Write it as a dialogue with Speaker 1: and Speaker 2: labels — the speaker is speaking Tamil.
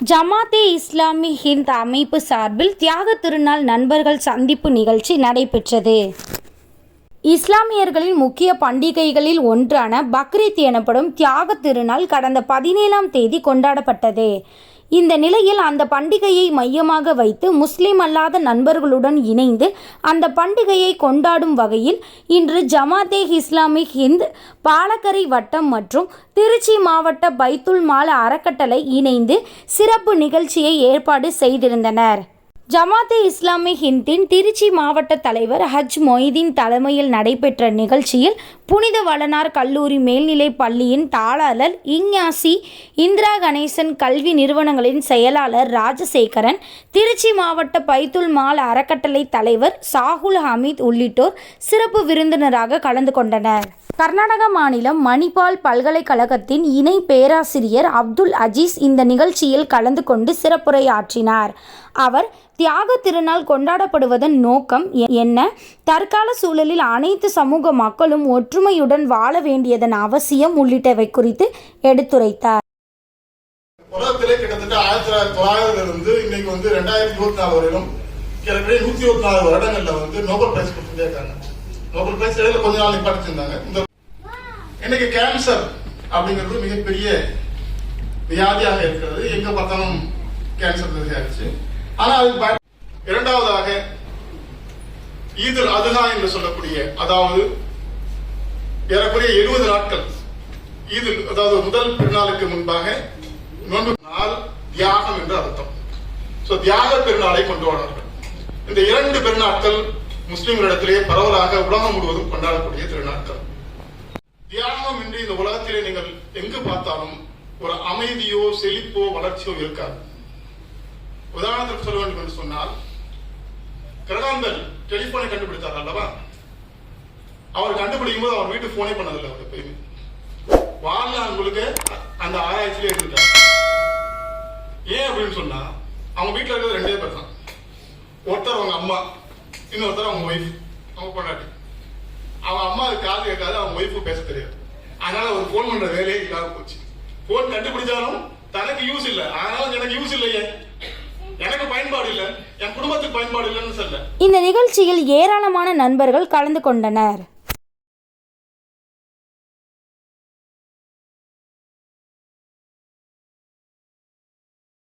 Speaker 1: ஜமாத்தே இஸ்லாமி ஹிந்த் அமைப்பு சார்பில் தியாக திருநாள் நண்பர்கள் சந்திப்பு நிகழ்ச்சி நடைபெற்றது. இஸ்லாமியர்களின் முக்கிய பண்டிகைகளில் ஒன்றான பக்ரீத் எனப்படும் தியாக திருநாள் கடந்த பதினேழாம் தேதி கொண்டாடப்பட்டது. இந்த நிலையில் அந்த பண்டிகையை மையமாக வைத்து முஸ்லிம் அல்லாத நண்பர்களுடன் இணைந்து அந்த பண்டிகையை கொண்டாடும் வகையில் இன்று ஜமாத்தே இஸ்லாமிக் ஹிந்த் பாலக்கரை வட்டம் மற்றும் திருச்சி மாவட்ட பைத்துல் மால அறக்கட்டளை இணைந்து சிறப்பு நிகழ்ச்சியை ஏற்பாடு செய்திருந்தனர். ஜமாத்தே இஸ்லாமி ஹிந்தின் திருச்சி மாவட்ட தலைவர் ஹஜ் மொய்தீன் தலைமையில் நடைபெற்ற நிகழ்ச்சியில் புனித வளனார் கல்லூரி மேல்நிலைப் பள்ளியின் தாளாளர் இஞ்ஞாசி இந்திரா கணேசன் கல்வி நிறுவனங்களின் செயலாளர் ராஜசேகரன் திருச்சி மாவட்ட பைத்துல் மால் அறக்கட்டளை தலைவர் சாகுல் ஹமீத் உள்ளிட்டோர் சிறப்பு விருந்தினராக கலந்து கொண்டனர். கர்நாடக மாநிலம் மணிப்பால் பல்கலைக்கழகத்தின் இணை பேராசிரியர் அப்துல் அஜீஸ் இந்த நிகழ்ச்சியில் கலந்து கொண்டு சிறப்புரையாற்றினார். அவர் தியாக திருநாள் கொண்டாடப்படுவதன் நோக்கம் என்ன? தற்கால சூழலில் அனைத்து சமூக மக்களும் ஒற்றுமையுடன் வாழ வேண்டியதன் அவசியம் உள்ளிட்டவை குறித்து எடுத்துரைத்தார்.
Speaker 2: உலகத்திலே கிட்டத்தட்ட ஆயிரத்தி தொள்ளாயிரத்தி தொள்ளாயிரத்துல இருந்து இன்னைக்கு வந்து ரெண்டாயிரத்தி இருபத்தி நாலு வரையிலும் கிட்டத்தட்ட நூத்தி இருபத்தி நாலு வருடங்கள்ல வந்து நோபல் பிரைஸ் கொடுத்துட்டே இருக்காங்க. நோபல் பிரைஸ் இடையில கொஞ்ச நாள் படிச்சிருந்தாங்க இந்த இன்னைக்கு கேன்சர் அப்படிங்கிறது மிகப்பெரிய வியாதியாக இருக்கிறது. எங்க பார்த்தாலும் கேன்சர் வியாதிச்சு ஆனா அது இரண்டாவதாக ஈதுல் அதுகா என்று சொல்லக்கூடிய அதாவது ஏறக்குறைய எழுபது நாட்கள் இது அதாவது முதல் பெருநாளுக்கு முன்பாக நோன்பு நாள் தியாகம் என்று அர்த்தம். சோ தியாக பெருநாளை கொண்டு கொண்டாடுவார்கள் இந்த இரண்டு பெருநாட்கள் முஸ்லிம்களிடத்திலேயே பரவலாக உலகம் முழுவதும் கொண்டாடக்கூடிய திருநாட்கள். தியானம் இன்றி இந்த உலகத்திலே நீங்கள் எங்கு பார்த்தாலும் ஒரு அமைதியோ செழிப்போ வளர்ச்சியோ இருக்காது. உதாரணத்துக்கு சொல்ல வேண்டும் என்று சொன்னால் கிரகாம்பல் டெலிபோனை கண்டுபிடித்தார் அல்லவா? அவர் கண்டுபிடிக்கும் போது அவர் வீட்டு போனே பண்ணதில்லை அவர் எப்பயுமே. வாழ்நாள் முழுக்க அந்த ஆராய்ச்சியிலே இருந்துட்டார் ஏன் அப்படின்னு சொன்னா அவங்க வீட்டுல இருக்கிறது ரெண்டே பேர் தான். ஒருத்தர் அவங்க அம்மா. இன்னொருத்தர் அவங்க ஒய்ஃப் அவங்க பொண்டாட்டி. அவங்க அம்மா காது கேட்காது அவங்க ஒய்ஃபு பேச தெரியாது. அதனால அவர் ஃபோன் பண்ற வேலையே இல்லாம போச்சு. ஃபோன் கண்டுபிடிச்சாலும் தனக்கு யூஸ் இல்ல. அதனால எனக்கு யூஸ் இல்லையே. எனக்கு பயன்பாடு இல்ல. என் குடும்பத்துக்கு பயன்பாடு இல்லைன்னு சொல்ல
Speaker 1: இந்த நிகழ்ச்சியில் ஏராளமான நண்பர்கள் கலந்து கொண்டனர்.